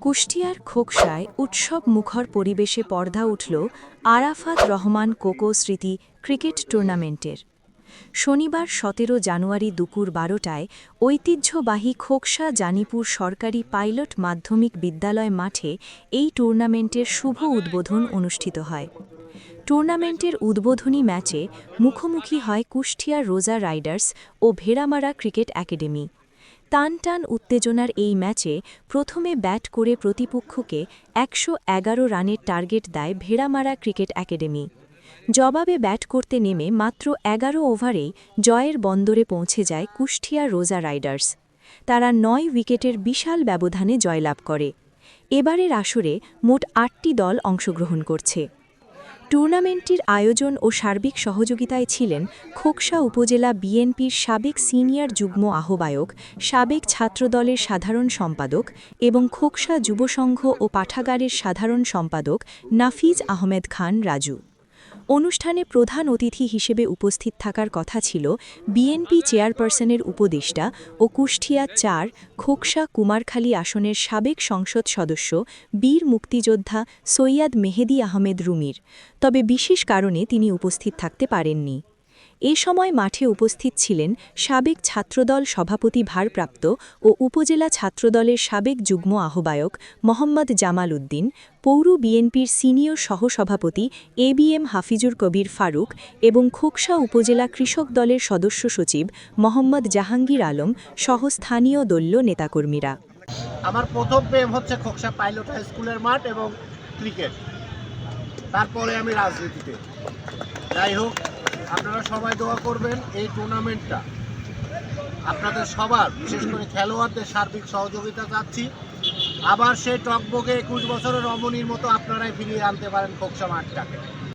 কুষ্টিয়ার খোকসায় উৎসব মুখর পরিবেশে পর্দা উঠল আরাফাত রহমান কোকো স্মৃতি ক্রিকেট টুর্নামেন্টের। শনিবার সতেরো জানুয়ারি দুপুর বারোটায় ঐতিহ্যবাহী খোকসা জানিপুর সরকারি পাইলট মাধ্যমিক বিদ্যালয় মাঠে এই টুর্নামেন্টের শুভ উদ্বোধন অনুষ্ঠিত হয়। টুর্নামেন্টের উদ্বোধনী ম্যাচে মুখোমুখি হয় কুষ্টিয়া রোজা রাইডার্স ও ভেড়ামারা ক্রিকেট একাডেমি। টান টান উত্তেজনার এই ম্যাচে প্রথমে ব্যাট করে প্রতিপক্ষকে একশো এগারো রানের টার্গেট দেয় ভেড়ামারা ক্রিকেট একাডেমি। জবাবে ব্যাট করতে নেমে মাত্র এগারো ওভারেই জয়ের বন্দরে পৌঁছে যায় কুষ্টিয়া রোজা রাইডার্স। তারা নয় উইকেটের বিশাল ব্যবধানে জয়লাভ করে। এবারের আসরে মোট আটটি দল অংশগ্রহণ করছে। টুর্নামেন্টটির আয়োজন ও সার্বিক সহযোগিতায় ছিলেন খোকসা উপজেলা বিএনপির সাবেক সিনিয়র যুগ্ম আহ্বায়ক, সাবেক ছাত্রদলের সাধারণ সম্পাদক এবং খোকসা যুবসংঘ ও পাঠাগারের সাধারণ সম্পাদক নাফিজ আহমেদ খান রাজু। অনুষ্ঠানে প্রধান অতিথি হিসেবে উপস্থিত থাকার কথা ছিল বিএনপি চেয়ারপারসনের উপদেষ্টা ও কুষ্টিয়া চার খোকসা কুমারখালী আসনের সাবেক সংসদ সদস্য বীর মুক্তিযোদ্ধা সৈয়াদ মেহেদি আহমেদ রুমির। তবে বিশেষ কারণে তিনি উপস্থিত থাকতে পারেননি। এ সময় মাঠে উপস্থিত ছিলেন সাবেক ছাত্রদল সভাপতি ভারপ্রাপ্ত ও উপজেলা ছাত্রদলের সাবেক যুগ্ম আহ্বায়ক মোহাম্মদ জামাল উদ্দিন, পৌর বিএনপির সিনিয়র সহসভাপতি A B M Hafizur Kabir Faruk এবং খোকসা উপজেলা কৃষক দলের সদস্য সচিব মোহাম্মদ জাহাঙ্গীর আলম সহ স্থানীয় দলীয় নেতাকর্মীরা। আমার প্রথম প্রেম হচ্ছে খোকসা পাইলট হাই স্কুলের মাঠ এবং ক্রিকেট। তারপরে আমি রাজনীতিতে। যাই হোক আপনারা সবাই দোয়া করবেন এই টুর্নামেন্টটা আপনাদের সবার, বিশেষ করে খেলোয়াড়দের সার্বিক সহযোগিতা চাচ্ছি। আবার সেই টকবকে একুশ বছরের রমণীর মতো আপনারাই ফিরিয়ে আনতে পারেন খোকসা মাঠটাকে।